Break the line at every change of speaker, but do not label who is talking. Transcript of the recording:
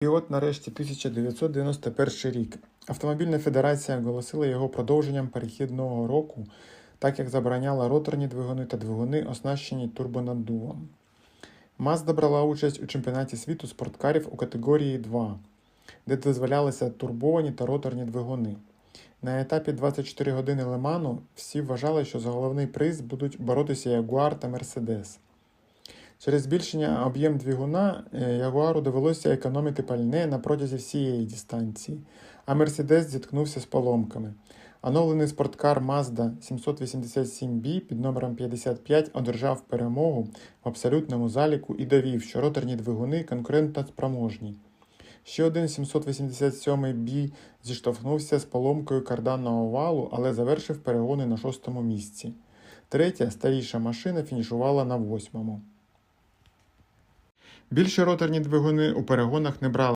І от нарешті 1991 рік. Автомобільна федерація оголосила його продовженням перехідного року, так як забороняла роторні двигуни та двигуни, оснащені турбонаддувом. Mazda брала участь у чемпіонаті світу спорткарів у категорії 2, де дозволялися турбовані та роторні двигуни. На етапі 24 години Леману всі вважали, що за головний приз будуть боротися Ягуар та Мерседес. Через збільшення об'єм двигуна е, Ягуару довелося економити пальне на протязі всієї дистанції, а Мерседес зіткнувся з поломками. Оновлений спорткар Mazda 787B під номером 55 одержав перемогу в абсолютному заліку і довів, що роторні двигуни конкурентоспроможні. Ще один 787B зіштовхнувся з поломкою карданного валу, але завершив перегони на шостому місці. Третя, старіша машина фінішувала на восьмому. Більше роторні двигуни у перегонах не брали.